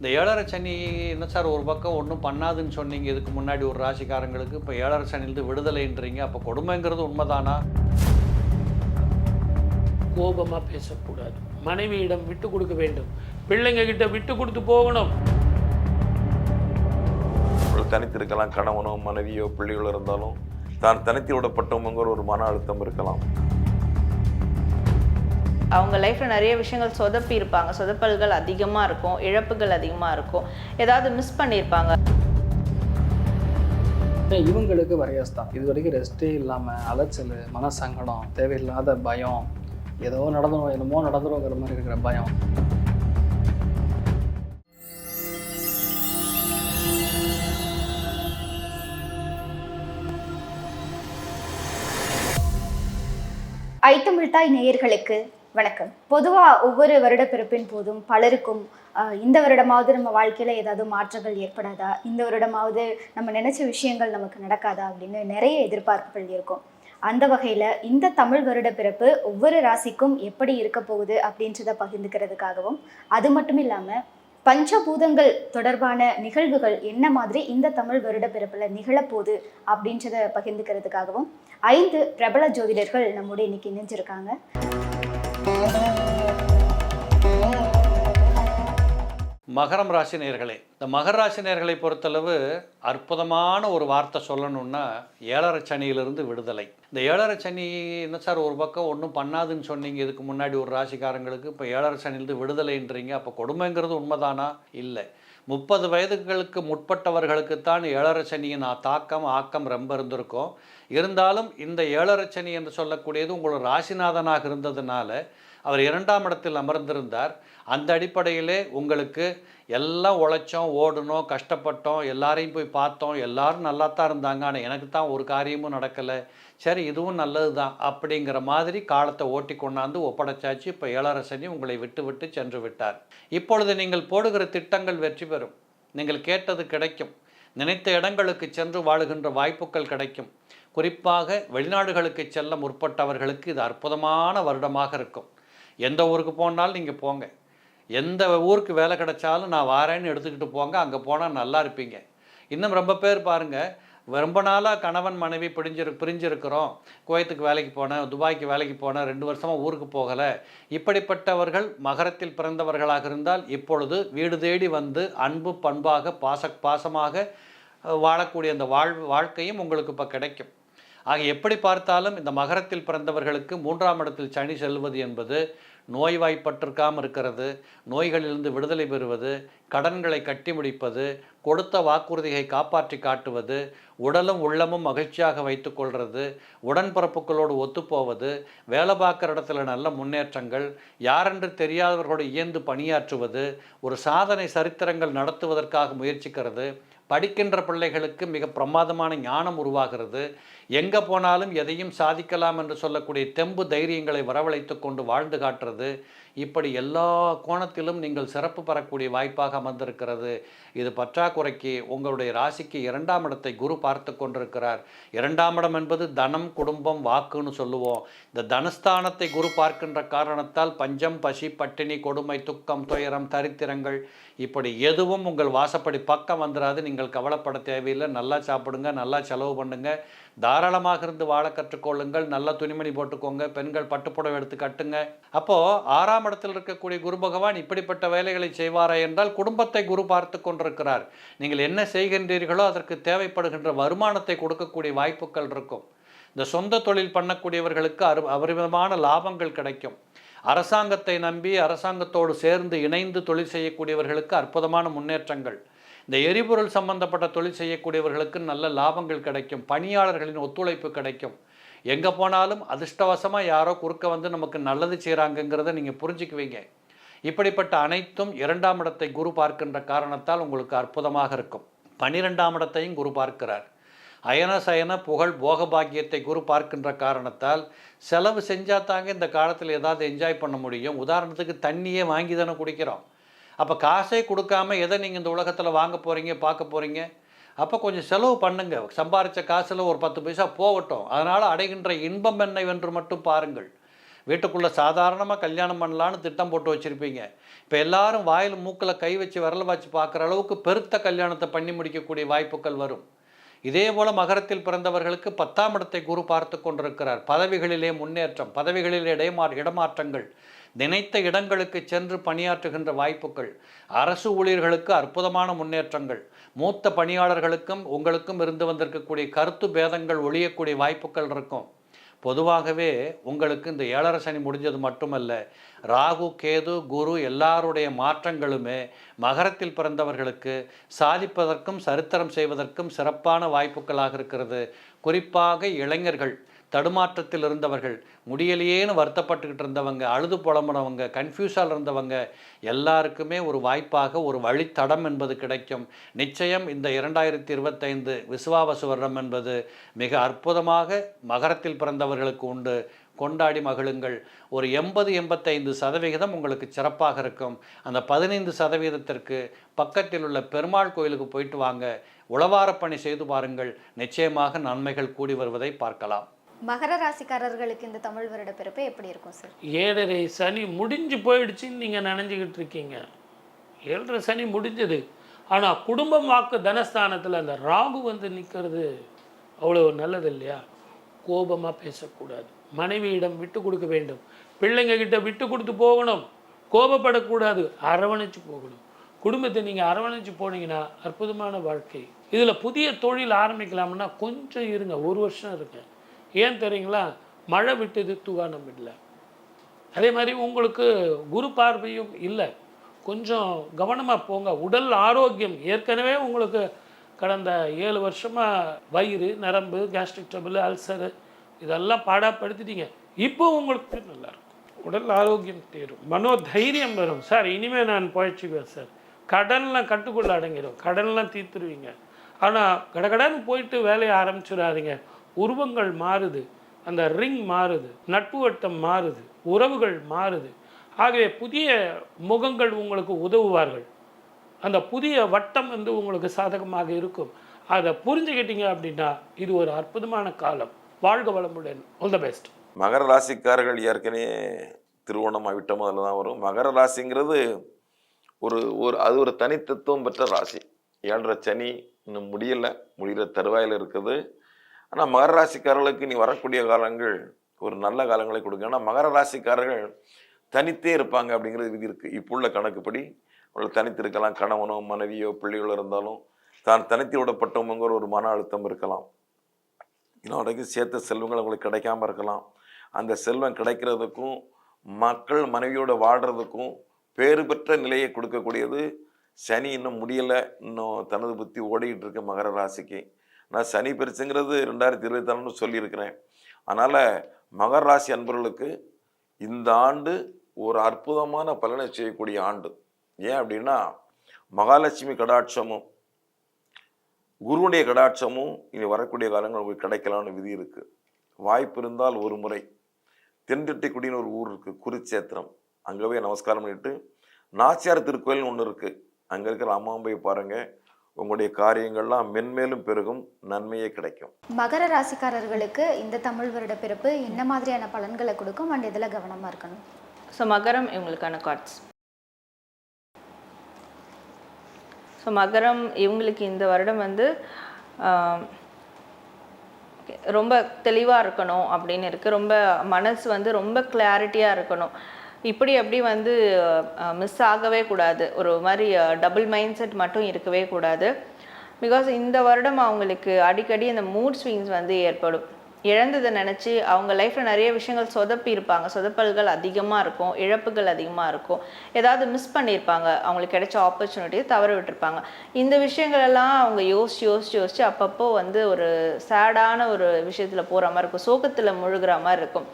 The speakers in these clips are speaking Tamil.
இந்த ஏழரை சனி என்ன சார் ஒரு பக்கம் ஒன்றும் பண்ணாதுன்னு சொன்னீங்க இதுக்கு முன்னாடி ஒரு ராசிக்காரங்களுக்கு இப்போ ஏழரை சனிலிருந்து விடுதலைன்றீங்க அப்போ கொடுமைங்கிறது உண்மைதானா? கோபமாக பேசக்கூடாது. மனைவியிடம் விட்டு கொடுக்க வேண்டும். பிள்ளைங்க கிட்ட விட்டு கொடுத்து போகணும். ஒரு தனித்து இருக்கலாம் கணவனோ மனைவியோ பிள்ளைகளோ இருந்தாலும் தான் தனித்து விடப்பட்டவங்கிற ஒரு மன அழுத்தம் இருக்கலாம். அவங்க லைஃப்பில் நிறைய விஷயங்கள் சொதப்பி இருப்பாங்க சொதப்பல்கள் அதிகமாக இருக்கும். இழப்புகள் அதிகமாக இருக்கும். ஏதாவது மிஸ் பண்ணியிருப்பாங்க. இவங்களுக்கு வரையாஸ் தான். இது வரைக்கும் ரெஸ்ட்டே இல்லாமல் அலைச்சல் மனசங்கடம் தேவையில்லாத பயம் ஏதோ நடந்துரும் என்னமோ நடந்துருங்கிற மாதிரி இருக்கிற பயம். ஐத்தமிழ்தாய் நேயர்களுக்கு வணக்கம். பொதுவாக ஒவ்வொரு வருடப்பிறப்பின் போதும் பலருக்கும் இந்த வருடமாவது நம்ம வாழ்க்கையில் ஏதாவது மாற்றங்கள் ஏற்படாதா? இந்த வருடமாவது நம்ம நினச்ச விஷயங்கள் நமக்கு நடக்காதா? அப்படின்னு நிறைய எதிர்பார்ப்புகள் இருக்கும். அந்த வகையில் இந்த தமிழ் வருட பிறப்பு ஒவ்வொரு ராசிக்கும் எப்படி இருக்க போகுது அப்படின்றத பகிர்ந்துக்கிறதுக்காகவும் அது மட்டும் இல்லாமல் பஞ்சபூதங்கள் தொடர்பான நிகழ்வுகள் என்ன மாதிரி இந்த தமிழ் வருட பிறப்பில் நிகழப்போகுது அப்படின்றத பகிர்ந்துக்கிறதுக்காகவும் ஐந்து பிரபல ஜோதிடர்கள் நம்முடைய இன்னைக்கு இணைஞ்சிருக்காங்க. மகரம் ராசி நேர்களே இந்த மகர ராசி நேர்களை பொறுத்தளவு அற்புதமான ஒரு வார்த்தை சொல்லணும்னா ஏழரை சனியிலிருந்து விடுதலை. இந்த ஏழரை சனி என்ன சார் ஒரு பக்கம் ஒன்றும் பண்ணாதுன்னு சொன்னீங்க இதுக்கு முன்னாடி ஒரு ராசிக்காரங்களுக்கு இப்போ ஏழரை சனியிலிருந்து விடுதலைன்றீங்க அப்போ கொடுமைங்கிறது உண்மைதானா? இல்லை. முப்பது வயதுகளுக்கு முற்பட்டவர்களுக்குத்தான் ஏழரை சனியின் ஆ- தாக்கம் ஆக்கம் ரொம்ப இருந்திருக்கும். இருந்தாலும் இந்த ஏழரை சனி என்று சொல்லக்கூடியது உங்களோட ராசிநாதனாக இருந்ததுனால அவர் இரண்டாம் இடத்தில் அமர்ந்திருந்தார். அந்த அடிப்படையிலே உங்களுக்கு எல்லாம் உழைச்சோம் ஓடணும் கஷ்டப்பட்டோம் எல்லாரையும் போய் பார்த்தோம் எல்லாரும் நல்லா தான் இருந்தாங்க. ஆனால் எனக்கு தான் ஒரு காரியமும் நடக்கலை. சரி இதுவும் நல்லது தான் அப்படிங்கிற மாதிரி காலத்தை ஓட்டி கொண்டாந்து ஒப்படைச்சாச்சு. இப்போ ஏழரசனி உங்களை விட்டு விட்டு சென்று விட்டார். இப்பொழுது நீங்கள் போடுகிற திட்டங்கள் வெற்றி பெறும். நீங்கள் கேட்டது கிடைக்கும். நினைத்த இடங்களுக்கு சென்று வாழுகின்ற வாய்ப்புகள் கிடைக்கும். குறிப்பாக வெளிநாடுகளுக்கு செல்ல முற்பட்டவர்களுக்கு இது அற்புதமான வருடமாக இருக்கும். எந்த ஊருக்கு போனாலும் நீங்கள் போங்க. எந்த ஊருக்கு வேலை கிடைச்சாலும் நான் வாரேன்னு எடுத்துக்கிட்டு போங்க அங்கே போனால் நல்லா இருப்பீங்க. இன்னும் ரொம்ப பேர் பாருங்கள் ரொம்ப நாளாக கணவன் மனைவி பிடிஞ்சிரு பிரிஞ்சிருக்கிறோம். குவைத்துக்கு வேலைக்கு போனேன் துபாய்க்கு வேலைக்கு போனேன் ரெண்டு வருஷமாக ஊருக்கு போகலை. இப்படிப்பட்டவர்கள் மகரத்தில் பிறந்தவர்களாக இருந்தால் இப்பொழுது வீடு தேடி வந்து அன்பு பண்பாக பாச பாசமாக வாழக்கூடிய அந்த வாழ் வாழ்க்கையும் உங்களுக்கு இப்போ கிடைக்கும். ஆக எப்படி பார்த்தாலும் இந்த மகரத்தில் பிறந்தவர்களுக்கு மூன்றாம் இடத்தில் சனி செல்வது என்பது நோய்வாய்ப்பட்டிருக்காமல் இருக்கிறது நோய்களிலிருந்து விடுதலை பெறுவது கடன்களை கட்டி முடிப்பது கொடுத்த வாக்குறுதியை காப்பாற்றி காட்டுவது உடலும் உள்ளமும் மகிழ்ச்சியாக வைத்துக்கொள்வது உடன்பிறப்புகளோடு ஒத்துப்போவது வேலை பார்க்குற இடத்துல நல்ல முன்னேற்றங்கள் யாரென்று தெரியாதவர்களோடு இயந்து பணியாற்றுவது ஒரு சாதனை சரித்திரங்கள் நடத்துவதற்காக முயற்சிக்கிறது படிக்கின்ற பிள்ளைகளுக்கு மிக பிரமாதமான ஞானம் உருவாகிறது. எங்கே போனாலும் எதையும் சாதிக்கலாம் என்று சொல்லக்கூடிய தெம்பு தைரியங்களை வரவழைத்து கொண்டு வாழ்ந்து காட்டுறது. இப்படி எல்லா கோணத்திலும் நீங்கள் சிறப்பு பெறக்கூடிய வாய்ப்பாக அமர்ந்திருக்கிறது. இது பற்றாக்குறைக்கு உங்களுடைய ராசிக்கு இரண்டாம் இடத்தை குரு பார்த்து கொண்டிருக்கிறார். இரண்டாம் இடம் என்பது தனம் குடும்பம் வாக்குன்னு சொல்லுவோம். இந்த தனஸ்தானத்தை குரு பார்க்கின்ற காரணத்தால் பஞ்சம் பசி பட்டினி கொடுமை துக்கம் துயரம் தரித்திரங்கள் இப்படி எதுவும் உங்கள் வாசப்படி பக்கம் வந்துடாது நீங்கள் கவலைப்பட தேவையில்லை. நல்லா சாப்பிடுங்க நல்லா செலவு பண்ணுங்கள் தாராளமாக இருந்து வாழ கற்றுக்கொள்ளுங்கள். நல்ல துணிமணி போட்டுக்கோங்க. பெண்கள் பட்டுப்புடவை எடுத்து கட்டுங்க. அப்போ ஆறாம் இடத்தில் இருக்கக்கூடிய குரு பகவான் இப்படிப்பட்ட வேலைகளை செய்வாரா என்றால் குடும்பத்தை குரு பார்த்து கொண்டிருக்கிறார். நீங்கள் என்ன செய்கின்றீர்களோ அதற்கு தேவைப்படுகின்ற வருமானத்தை கொடுக்கக்கூடிய வாய்ப்புகள் இருக்கும். இந்த சொந்த தொழில் பண்ணக்கூடியவர்களுக்கு அரு அபரிமிதமான லாபங்கள் கிடைக்கும். அரசாங்கத்தை நம்பி அரசாங்கத்தோடு சேர்ந்து இணைந்து தொழில் செய்யக்கூடியவர்களுக்கு அற்புதமான முன்னேற்றங்கள். இந்த எரிபொருள் சம்பந்தப்பட்ட தொழில் செய்யக்கூடியவர்களுக்கு நல்ல லாபங்கள் கிடைக்கும் பணியாளர்களின் ஒத்துழைப்பு கிடைக்கும். எங்கே போனாலும் அதிர்ஷ்டவசமாக யாரோ குறுக்க வந்து நமக்கு நல்லது செய்கிறாங்கங்கிறத நீங்கள் புரிஞ்சுக்குவீங்க. இப்படிப்பட்ட அனைத்தும் இரண்டாம் இடத்தை குரு பார்க்கின்ற காரணத்தால் உங்களுக்கு அற்புதமாக இருக்கும். பன்னிரெண்டாம் இடத்தையும் குரு பார்க்கிறார். அயன சயன புகழ் போகபாக்கியத்தை குரு பார்க்கின்ற காரணத்தால் செலவு செஞ்சால் தாங்க இந்த காலத்தில் ஏதாவது என்ஜாய் பண்ண முடியும். உதாரணத்துக்கு தண்ணியே வாங்கி தானே குடிக்கிறோம். அப்போ காசே கொடுக்காம எதை நீங்கள் இந்த உலகத்தில் வாங்க போகிறீங்க பார்க்க போகிறீங்க அப்போ கொஞ்சம் செலவு பண்ணுங்க. சம்பாரித்த காசில் ஒரு பத்து பைசா போகட்டும். அதனால் அடைகின்ற இன்பம் என்னவென்று மட்டும் பாருங்கள். வீட்டுக்குள்ளே சாதாரணமாக கல்யாணம் பண்ணலான்னு திட்டம் போட்டு வச்சுருப்பீங்க. இப்போ எல்லாரும் வாயில் மூக்கில் கை வச்சு விரல வச்சு பார்க்குற அளவுக்கு பெருத்த கல்யாணத்தை பண்ணி முடிக்கக்கூடிய வாய்ப்புகள் வரும். இதே போல் மகரத்தில் பிறந்தவர்களுக்கு பத்தாம் இடத்தை குரு பார்த்து கொண்டிருக்கிறார். பதவிகளிலே முன்னேற்றம் பதவிகளிலே இடமா இடமாற்றங்கள். நினைத்த இடங்களுக்கு சென்று பணியாற்றுகின்ற வாய்ப்புகள் அரசு ஊழியர்களுக்கு அற்புதமான முன்னேற்றங்கள் மூத்த பணியாளர்களுக்கும் உங்களுக்கும் இருந்து வந்திருக்கக்கூடிய கருத்து பேதங்கள் ஒழியக்கூடிய வாய்ப்புகள் இருக்கும். பொதுவாகவே உங்களுக்கு இந்த ஏழரை சனி முடிஞ்சது மட்டுமல்ல ராகு கேது குரு எல்லாருடைய மாற்றங்களுமே மகரத்தில் பிறந்தவர்களுக்கு சாதிப்பதற்கும் சரித்திரம் செய்வதற்கும் சிறப்பான வாய்ப்புகளாக இருக்கிறது. குறிப்பாக இளைஞர்கள் தடுமாற்றத்தில் இருந்தவர்கள் முடியலையேன்னு வருத்தப்பட்டுக்கிட்டு இருந்தவங்க அழுது புலம்புனவங்க கன்ஃபியூஸாக இருந்தவங்க எல்லாருக்குமே ஒரு வாய்ப்பாக ஒரு வழித்தடம் என்பது கிடைக்கும். நிச்சயம் இந்த இரண்டாயிரத்தி இருபத்தைந்து விசுவாவசு வருடம் என்பது மிக அற்புதமாக மகரத்தில் பிறந்தவர்களுக்கு உண்டு. கொண்டாடி மகிழுங்கள். ஒரு எண்பது எண்பத்தைந்து சதவிகிதம் உங்களுக்கு சிறப்பாக இருக்கும். அந்த பதினைந்து சதவீதத்திற்கு பக்கத்தில் உள்ள பெருமாள் கோயிலுக்கு போயிட்டு வாங்க. உளவாரப்பணி செய்து பாருங்கள். நிச்சயமாக நன்மைகள் கூடி வருவதை பார்க்கலாம். மகர ராசிக்காரர்களுக்கு இந்த தமிழ் வருட பிறப்பு எப்படி இருக்கும் சார் ஏழரை சனி முடிஞ்சு போயிடுச்சுன்னு நீங்கள் நினைஞ்சிக்கிட்டு இருக்கீங்க. ஏழரை சனி முடிஞ்சது. ஆனால் குடும்பம் வாக்கு தனஸ்தானத்தில் அந்த ராகு வந்து நிற்கிறது அவ்வளோ நல்லது இல்லையா? கோபமாக பேசக்கூடாது. மனைவியிடம் விட்டு கொடுக்க வேண்டும். பிள்ளைங்க கிட்ட விட்டு கொடுத்து போகணும். கோபப்படக்கூடாது. அரவணைச்சு போகணும். குடும்பத்தை நீங்கள் அரவணைச்சு போனீங்கன்னா அற்புதமான வாழ்க்கை. இதில் புதிய தொழில் ஆரம்பிக்கலாம்னா கொஞ்சம் இருங்க. ஒரு வருஷம் இருக்கேன் ஏன் தெரியுங்களா? மழை விட்டது தூவானம் இல்லை. அதே மாதிரி உங்களுக்கு குரு பார்வையும் இல்லை. கொஞ்சம் கவனமாக போங்க. உடல் ஆரோக்கியம். ஏற்கனவே உங்களுக்கு கடந்த ஏழு வருஷமாக வயிறு நரம்பு கேஸ்ட்ரிக் ட்ரபிள் அல்சரு இதெல்லாம் பாடாப்படுத்திட்டீங்க. இப்போ உங்களுக்கு நல்லாயிருக்கும் உடல் ஆரோக்கியம் தேரும். மனோ தைரியம் வரும். சார் இனிமேல் நான் பழச்சிக்குவேன் சார். கடன்லாம் கட்டுக்குள்ள அடங்கிடும் கடன்லாம் தீர்த்துருவீங்க. ஆனால் கடகடன்னு போயிட்டு வேலையை ஆரம்பிச்சிடாதீங்க. உருவங்கள் மாறுது அந்த ரிங் மாறுது நட்பு வட்டம் மாறுது உறவுகள் மாறுது. ஆகவே புதிய முகங்கள் உங்களுக்கு உதவுவார்கள். அந்த புதிய வட்டம் வந்து உங்களுக்கு சாதகமாக இருக்கும். அதை புரிஞ்சுக்கிட்டீங்க அப்படின்னா இது ஒரு அற்புதமான காலம். வாழ்க வளமுடன். ஆல் த பெஸ்ட் மகர ராசிக்காரர்கள் ஏற்கனவே திருவோணம் அவிட்டம் அதில் தான் வரும். மகர ராசிங்கிறது ஒரு ஒரு அது ஒரு தனித்தத்துவம் பெற்ற ராசி. ஏழரை சனி இன்னும் முடியலை. முடிகிற தருவாயில் இருக்குது. ஆனால் மகர ராசிக்காரர்களுக்கு நீ வரக்கூடிய காலங்கள் ஒரு நல்ல காலங்களை கொடுங்க ஏன்னா மகர ராசிக்காரர்கள் தனித்தே இருப்பாங்க அப்படிங்கிறது விதி இருக்குது இப்போ உள்ள கணக்குப்படி அவர்கள் தனித்து இருக்கலாம் கணவனோ மனைவியோ பிள்ளைகளோ இருந்தாலும் தான் தனித்து விடப்பட்டவங்கிற ஒரு மன அழுத்தம் இருக்கலாம். இன்னும் வரைக்கும் சேர்த்த செல்வங்கள் அவங்களுக்கு கிடைக்காம இருக்கலாம். அந்த செல்வம் கிடைக்கிறதுக்கும் மக்கள் மனைவியோட வாழ்கிறதுக்கும் பேறு பெற்ற நிலையை கொடுக்கக்கூடியது சனி இன்னும் முடியலை. இன்னும் தனது புத்தி ஓடிக்கிட்டு இருக்கு மகர ராசிக்கு. நான் சனி பெருசுங்கிறது ரெண்டாயிரத்தி இருபத்தாறுன்னு சொல்லியிருக்கிறேன். அதனால் மகர ராசி அன்பர்களுக்கு இந்த ஆண்டு ஒரு அற்புதமான பலனை செய்யக்கூடிய ஆண்டு. ஏன் அப்படின்னா மகாலட்சுமி கடாட்சமும் குருவுடைய கடாட்சமும் இனி வரக்கூடிய காலங்கள் உங்களுக்கு கிடைக்கலாம்னு விதி இருக்குது வாய்ப்பு இருந்தால் ஒரு முறை. தென்திட்டைக்குடின்னு ஒரு ஊர் இருக்குது குருச்சேத்திரம் அங்கே போய் நமஸ்காரம் பண்ணிட்டு நாச்சியார் திருக்கோயில்னு ஒன்று இருக்குது அங்கே இருக்கிற அம்மாவை பாருங்கள் உங்களுடைய காரியங்கள்லாம் மென்மேலும் பெருகும் நன்மையே கிடைக்கும். மகர ராசிக்காரர்களுக்கு இந்த தமிழ் வருட பிறப்பு என்ன மாதிரியான பலன்களை கொடுக்கும்? அண்ட் இதில் கவனமாக இருக்கணும். ஸோ மகரம் இவங்களுக்கான கார்ட்ஸ் ஸோ மகரம் இவங்களுக்கு இந்த வருடம் வந்து ரொம்ப தெளிவாக இருக்கணும் அப்படின்னு இருக்குது ரொம்ப மனசு வந்து ரொம்ப கிளாரிட்டியாக இருக்கணும். இப்படி அப்படி வந்து மிஸ் ஆகவே கூடாது. ஒரு மாதிரி டபுள் மைண்ட் செட் மட்டும் இருக்கவே கூடாது. பிகாஸ் இந்த வருடம் அவங்களுக்கு அடிக்கடி இந்த மூட் ஸ்விங்ஸ் வந்து ஏற்படும். இழந்ததை நினச்சி அவங்க லைஃப்பில் நிறைய விஷயங்கள் சொதப்பி இருப்பாங்க. சொதப்பல்கள் அதிகமாக இருக்கும். இழப்புகள் அதிகமாக இருக்கும். ஏதாவது மிஸ் பண்ணியிருப்பாங்க. அவங்களுக்கு கிடைச்ச ஆப்பர்ச்சுனிட்டியை தவற விட்டுருப்பாங்க. இந்த விஷயங்களெல்லாம் அவங்க யோசிச்சு யோசிச்சு யோசிச்சு அப்பப்போ வந்து ஒரு சேடான ஒரு விஷயத்தில் போகிற மாதிரி இருக்கும். சோகத்தில் முழுகிற மாதிரி இருக்கும்.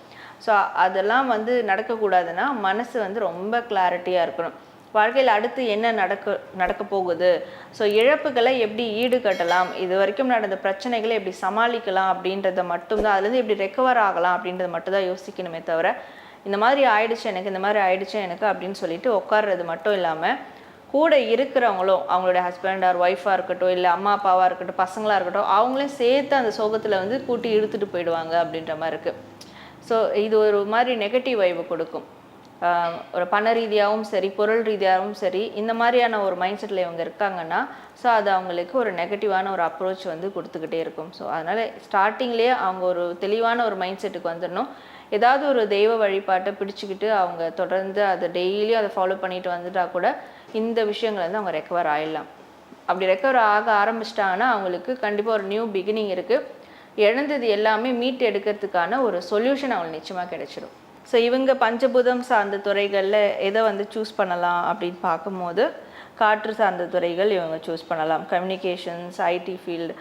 ஸோ அதெல்லாம் வந்து நடக்கக்கூடாதுன்னா மனசு வந்து ரொம்ப கிளாரிட்டியாக இருக்கணும். வாழ்க்கையில் அடுத்து என்ன நடக்க நடக்க போகுது? ஸோ இழப்புகளை எப்படி ஈடுகட்டலாம்? இது வரைக்கும் நடந்த பிரச்சனைகளை எப்படி சமாளிக்கலாம் அப்படின்றத மட்டும்தான் அதுலேருந்து எப்படி ரெக்கவர் ஆகலாம் அப்படின்றத மட்டும்தான் யோசிக்கணுமே தவிர இந்த மாதிரி ஆயிடுச்சு எனக்கு இந்த மாதிரி ஆயிடுச்சு எனக்கு அப்படின்னு சொல்லிட்டு உட்கார்றது மட்டும் இல்லாமல் கூட இருக்கிறவங்களும் அவங்களுடைய ஹஸ்பண்ட் ஆர் ஒய்ஃபாக இருக்கட்டும் இல்லை அம்மா அப்பாவாக இருக்கட்டும் பசங்களாக இருக்கட்டும் அவங்களையும் சேர்த்து அந்த சோகத்தில் வந்து கூட்டி இழுத்துட்டு போயிடுவாங்க அப்படின்ற மாதிரி இருக்குது ஸோ இது ஒரு மாதிரி நெகட்டிவ் வைவு கொடுக்கும். ஒரு பண ரீதியாகவும் சரி பொருள் ரீதியாகவும் சரி இந்த மாதிரியான ஒரு மைண்ட் செட்டில் இவங்க இருக்காங்கன்னா ஸோ அது அவங்களுக்கு ஒரு நெகட்டிவான ஒரு அப்ரோச் வந்து கொடுத்துக்கிட்டே இருக்கும். ஸோ அதனால் ஸ்டார்டிங்லேயே அவங்க ஒரு தெளிவான ஒரு மைண்ட் செட்டுக்கு வந்துடணும். ஏதாவது ஒரு தெய்வ வழிபாட்டை பிடிச்சிக்கிட்டு அவங்க தொடர்ந்து அதை டெய்லியும் அதை ஃபாலோ பண்ணிட்டு வந்துட்டா கூட இந்த விஷயங்கள் வந்து அவங்க ரெக்கவர் ஆகிடலாம் அப்படி ரெக்கவர் ஆக ஆரம்பிச்சிட்டாங்கன்னா அவங்களுக்கு கண்டிப்பாக ஒரு நியூ பிகினிங் இருக்குது இழந்தது எல்லாமே மீட் எடுக்கிறதுக்கான ஒரு சொல்யூஷன் அவங்களுக்கு நிச்சயமாக கிடைச்சிடும் ஸோ இவங்க பஞ்சபூதம் சார்ந்த துறைகளில் எதை வந்து சூஸ் பண்ணலாம் அப்படின்னு பார்க்கும்போது காற்று சார்ந்த துறைகள் இவங்க சூஸ் பண்ணலாம். Communications IT field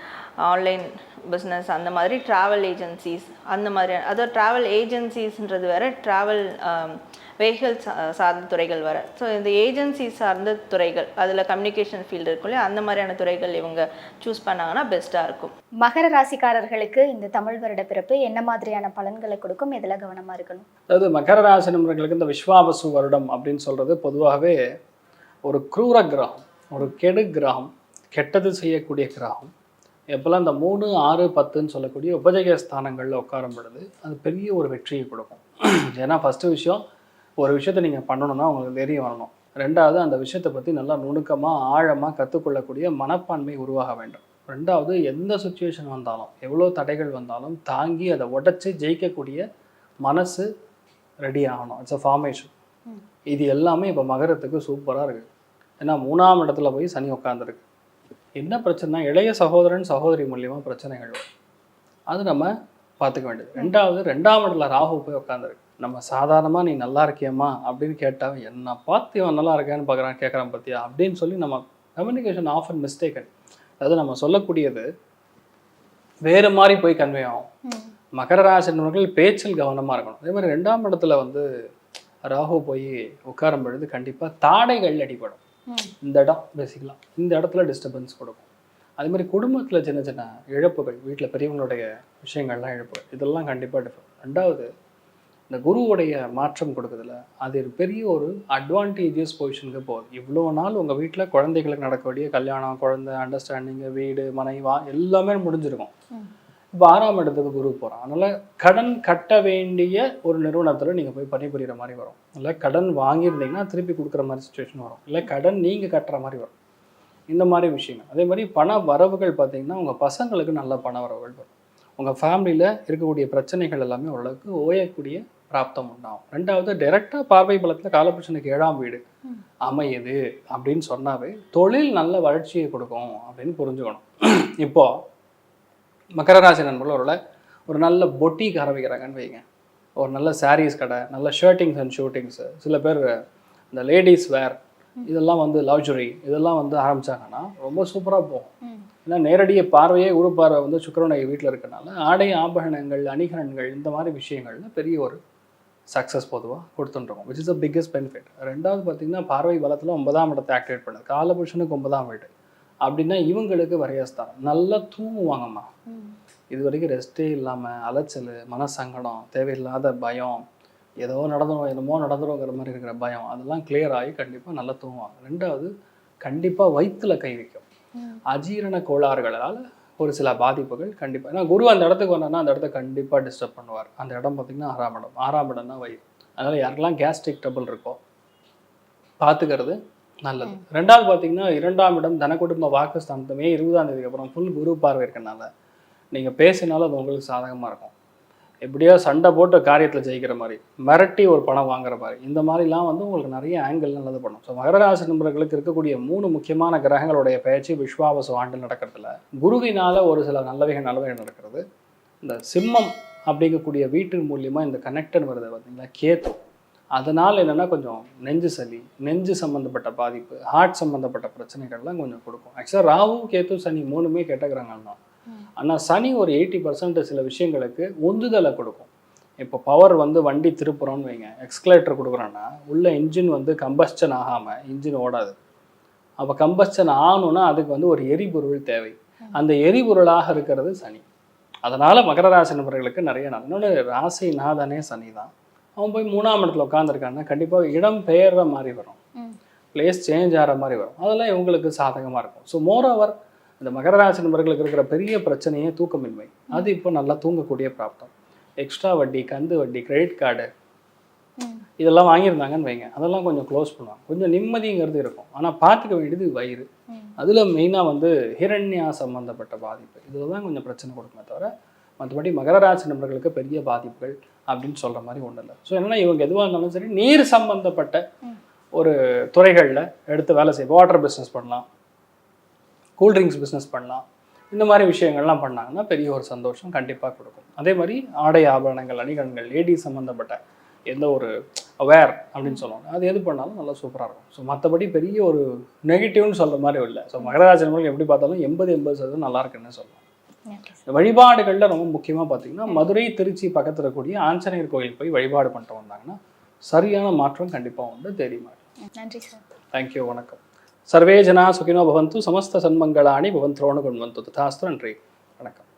online business அந்த மாதிரி ட்ராவல் ஏஜென்சிஸ் அந்த மாதிரி அதாவது ட்ராவல் ஏஜென்சிஸ்ன்றது வேற ட்ராவல் வெஹிக்கிள் சார்ந்த துறைகள் வர ஸோ இந்த ஏஜென்சி சார்ந்த துறைகள் அதில் கம்யூனிகேஷன் ஃபீல்டு இருக்குல்லையா அந்த மாதிரியான துறைகள் இவங்க சூஸ் பண்ணாங்கன்னா பெஸ்ட்டாக இருக்கும். மகர ராசிக்காரர்களுக்கு இந்த தமிழ் வருட பிறப்பு என்ன மாதிரியான பலன்களை கொடுக்கும்? எதில் கவனமா இருக்கணும்? அதாவது மகர ராசி நண்பர்களுக்கு இந்த விஸ்வாவசு வருடம் அப்படின்னு சொல்கிறது பொதுவாகவே ஒரு குரூர கிரகம் ஒரு கெடு கிரகம் கெட்டது செய்யக்கூடிய கிரகம். எப்போல்லாம் இந்த மூணு ஆறு பத்துன்னு சொல்லக்கூடிய உபஜய ஸ்தானங்களில் உட்காரும் பொழுது அது பெரிய ஒரு வெற்றியை கொடுக்கும். ஏன்னா ஃபஸ்ட்டு விஷயம் ஒரு விஷயத்தை நீங்கள் பண்ணணும்னா உங்களுக்கு தைரியம் வரணும். ரெண்டாவது அந்த விஷயத்தை பற்றி நல்லா நுணுக்கமாக ஆழமாக கற்றுக்கொள்ளக்கூடிய மனப்பான்மை உருவாக வேண்டும். ரெண்டாவது எந்த சுச்சுவேஷன் வந்தாலும் எவ்வளோ தடைகள் வந்தாலும் தாங்கி அதை உடைச்சி ஜெயிக்கக்கூடிய மனசு ரெடி ஆகணும். இட்ஸ் அ ஃபார்மேஷன் இது எல்லாமே இப்போ மகரத்துக்கு சூப்பராக இருக்குது ஏன்னா மூணாம் இடத்துல போய் சனி உட்காந்துருக்கு என்ன பிரச்சனைனா இளைய சகோதரன் சகோதரி மூலியமாக பிரச்சனைகள் வரும். அது நம்ம பார்த்துக்க வேண்டியது. ரெண்டாவது ரெண்டாம் இடத்துல ராகு போய் உட்காந்துருக்கு நம்ம சாதாரணமாக நீ நல்லா இருக்கியம்மா அப்படின்னு கேட்டால் என்ன பார்த்து இவன் நல்லா இருக்கேன்னு பார்க்குறான் கேட்குறான் பார்த்தியா? அப்படின்னு சொல்லி நம்ம கம்யூனிகேஷன் ஆஃப் அண்ட் மிஸ்டேக்கன் அதாவது நம்ம சொல்லக்கூடியது வேறு மாதிரி போய் கன்வே ஆகும். மகர ராசினர்கள் பேச்சில் கவனமாக இருக்கணும். அதே மாதிரி ரெண்டாம் இடத்துல வந்து ராகு போய் உட்காரும் பொழுது கண்டிப்பாக தாடைகள் அடிபடும். இந்த இடம் பேசிக்கலாம் இந்த இடத்துல டிஸ்டர்பன்ஸ் கொடுக்கும். அதே மாதிரி குடும்பத்தில் சின்ன சின்ன இழப்புகள் வீட்டில் பெரியவங்களுடைய விஷயங்கள்லாம் இழப்புகள் இதெல்லாம் கண்டிப்பாக டிஃபர் ரெண்டாவது இந்த குருவுடைய மாற்றம் கொடுக்குறதுல அது ஒரு பெரிய ஒரு அட்வான்டேஜஸ் பொசிஷனுக்கு போகுது. இவ்வளோ நாள் உங்கள் வீட்டில் குழந்தைகளுக்கு நடக்கக்கூடிய கல்யாணம் குழந்தை அண்டர்ஸ்டாண்டிங்கு வீடு மனைவா எல்லாமே முடிஞ்சிருக்கும். ஆறாம் இடத்துக்கு குரு போகிறான் அதனால் கடன் கட்ட வேண்டிய ஒரு நிறுவனத்தில் நீங்கள் போய் பணிபுரிகிற மாதிரி வரும். இல்லை கடன் வாங்கியிருந்தீங்கன்னா திருப்பி கொடுக்குற மாதிரி சுச்சுவேஷன் வரும். இல்லை கடன் நீங்கள் கட்டுற மாதிரி வரும். இந்த மாதிரி விஷயங்கள். அதே மாதிரி பண வரவுகள் பார்த்தீங்கன்னா உங்கள் பசங்களுக்கு நல்ல பண வரவுகள் வரும். உங்கள் ஃபேமிலியில் இருக்கக்கூடிய பிரச்சனைகள் எல்லாமே ஓரளவுக்கு ஓயக்கூடிய பிராப்தம் உண்டாகும். ரெண்டாவது டைரெக்டாக பார்வை பலத்தில் காலபுருஷனுக்கு ஏழாம் வீடு. அமையுது அப்படின்னு சொன்னாவே தொழில் நல்ல வளர்ச்சியை கொடுக்கும் அப்படின்னு புரிஞ்சுக்கணும். இப்போ மகர ராசி நண்பர்கள் ஒருவேளை ஒரு நல்ல பொட்டிக் ஆரம்பிக்கிறாங்கன்னு வைங்க. ஒரு நல்ல சாரீஸ் கடை நல்ல ஷர்ட்டிங்ஸ் அண்ட் ஷூட்டிங்ஸு சில பேர் இந்த லேடிஸ் வேர் இதெல்லாம் வந்து லவ்ஜுரி இதெல்லாம் வந்து ஆரம்பிச்சாங்கன்னா ரொம்ப சூப்பராக போகும். ஏன்னா நேரடிய பார்வையே குரு பார்வை வந்து சுக்கிரனுடைய வீட்டில் இருக்கனால ஆடை ஆபரணங்கள் அணிகலன்கள் இந்த மாதிரி விஷயங்கள்ல பெரிய ஒரு சக்ஸஸ் பொதுவாக கொடுத்துட்டுருக்கோம் which is the biggest benefit ரெண்டாவது பார்த்தீங்கன்னா பார்வை பலத்தில் ஒன்பதாம் இடத்தை ஆக்டிவேட் பண்ணுது. காலபுருஷனுக்கு ஒன்பதாம் வீடு. அப்படின்னா இவங்களுக்கு வரையஸ்தானம் நல்லா தூங்குவாங்கம்மா. இது வரைக்கும் ரெஸ்ட்டே இல்லாமல் அலைச்சல் மனசங்கடம் தேவையில்லாத பயம் ஏதோ நடந்துடும் என்னமோ நடந்துருங்கிற மாதிரி இருக்கிற பயம் அதெல்லாம் clear ஆகி கண்டிப்பாக நல்லா தூங்குவாங்க. ரெண்டாவது கண்டிப்பாக வயிற்றுல கை வைக்கும். அஜீரண கோளாறுகளால் ஒரு சில பாதிப்புகள் கண்டிப்பாக ஏன்னா குரு அந்த இடத்துக்கு வந்தான்னா அந்த இடத்த கண்டிப்பாக டிஸ்டர்ப் பண்ணுவார். அந்த இடம் பார்த்திங்கன்னா ஆறாம் இடம். ஆறாம் இடம் தான் வயிறு. அதனால் யாரெல்லாம் கேஸ்ட்ரிக் ட்ரபிள் இருக்கோ பார்த்துக்கிறது நல்லது. ரெண்டாவது பார்த்தீங்கன்னா இரண்டாம் இடம் தன குடும்ப வாக்குஸ்தானத்துமே இருபதாம் தேதிக்கு அப்புறம் ஃபுல் குரு பார்வை இருக்கனால நீங்கள் பேசினாலும் அது உங்களுக்கு சாதகமாக இருக்கும். எப்படியோ சண்டை போட்டு காரியத்தில் ஜெயிக்கிற மாதிரி மிரட்டி ஒரு பணம் வாங்குற மாதிரி இந்த மாதிரிலாம் வந்து உங்களுக்கு நிறைய ஆங்கிள் நல்லது பண்ணும். ஸோ மகராசி நண்பர்களுக்கு இருக்கக்கூடிய மூணு முக்கியமான கிரகங்களுடைய பயிற்சி விஸ்வாவசு ஆண்டு நடக்கிறதுல குருவினால ஒரு சில நல்லவைகள் நல்லவைகள் நடக்கிறது. இந்த சிம்மம் அப்படிங்கக்கூடிய வீட்டின் மூலியமா இந்த கனெக்டன் வருது பார்த்தீங்களா? கேத்து அதனால் என்னென்னா கொஞ்சம் நெஞ்சு சளி நெஞ்சு சம்மந்தப்பட்ட பாதிப்பு ஹார்ட் சம்மந்தப்பட்ட பிரச்சனைகள்லாம் கொஞ்சம் கொடுக்கும். ஆக்சுவலாக ராகு கேத்து சனி மூணுமே கெட்டக்கிறாங்கன்னா ஆனால் சனி ஒரு எயிட்டி பர்சன்ட் சில விஷயங்களுக்கு உந்துதலை கொடுக்கும். இப்போ பவர் வந்து வண்டி திருப்புறோம்னு வைங்க. எக்ஸ்கலேட்டர் கொடுக்குறோன்னா உள்ள இன்ஜின் வந்து கம்பஸ்டன் ஆகாமல் இன்ஜின் ஓடாது. அப்போ கம்பஸ்டன் ஆகணும்னா அதுக்கு வந்து ஒரு எரிபொருள் தேவை. அந்த எரிபொருளாக இருக்கிறது சனி. அதனால் மகர ராசி நபர்களுக்கு நிறைய நல்ல இன்னொன்று ராசி நாதனே சனி தான் அவன் போய் மூணாம் இடத்துல உட்காந்துருக்கான்னா கண்டிப்பாக இடம் பெயர்ற மாதிரி வரும். பிளேஸ் சேஞ்ச் ஆகிற மாதிரி வரும். அதெல்லாம் இவங்களுக்கு சாதகமாக இருக்கும். ஸோ மோரோவர் இந்த மகர ராசி நபர்களுக்கு இருக்கிற பெரிய பிரச்சனையே தூக்கமின்மை. அது இப்போ நல்லா தூங்கக்கூடிய பிராப்தம். எக்ஸ்ட்ரா வட்டி கந்து வட்டி கிரெடிட் கார்டு. இதெல்லாம் வாங்கியிருந்தாங்கன்னு வைங்க. அதெல்லாம் கொஞ்சம் க்ளோஸ் பண்ணுவாங்க. கொஞ்சம் நிம்மதிங்கிறது இருக்கும். ஆனால் பார்த்துக்க வேண்டியது வயிறு. அதில் மெயினாக வந்து ஹிரண்யா சம்மந்தப்பட்ட பாதிப்பு. இதில் தான் கொஞ்சம் பிரச்சனை கொடுக்குமே தவிர மற்றபடி மகர ராசி நபர்களுக்கு பெரிய பாதிப்புகள் அப்படின்னு சொல்கிற மாதிரி ஒன்றும் இல்லை. ஸோ என்னன்னா இவங்க எதுவாக இருந்தாலும் சரி நீர் சம்பந்தப்பட்ட ஒரு துறைகளில் எடுத்து வேலை செய்வோம் வாட்டர் பிஸ்னஸ் பண்ணலாம். கூல்ட்ரிங்க்ஸ் பிஸ்னஸ் பண்ணலாம். இந்த மாதிரி விஷயங்கள்லாம் பண்ணாங்கன்னா பெரிய ஒரு சந்தோஷம் கண்டிப்பாக கொடுக்கும். அதே மாதிரி ஆடை ஆபரணங்கள் அணிகலன்கள் லேடி சம்மந்தப்பட்ட எந்த ஒரு அவேர் அப்படின்னு சொல்லுவாங்க அது எது பண்ணாலும் நல்லா சூப்பராக இருக்கும். ஸோ மற்றபடி பெரிய ஒரு நெகட்டிவ்னு சொல்கிற மாதிரி இல்லை. ஸோ மகராஜன்கள் எப்படி பார்த்தாலும் எண்பது எண்பது சதவீதம் நல்லா இருக்குன்னு சொல்லலாம் வழிபாடுகளில் ரொம்ப முக்கியமாக பார்த்தீங்கன்னா மதுரை திருச்சி பக்கத்தில் இருக்கக்கூடிய ஆஞ்சநேயர் கோயில் போய் வழிபாடு பண்ணிட்டு வந்தாங்கன்னா சரியான மாற்றம் கண்டிப்பாக உண்டு தெரியுமா நன்றி சார் தேங்க்யூ வணக்கம். சர்வே ஜனா சுகினோ பவந்து சமஸ்த சன்மங்களாணி பவந்த்ரோணு கொண்டு ததாஸ்து நன்றி. வணக்கம்.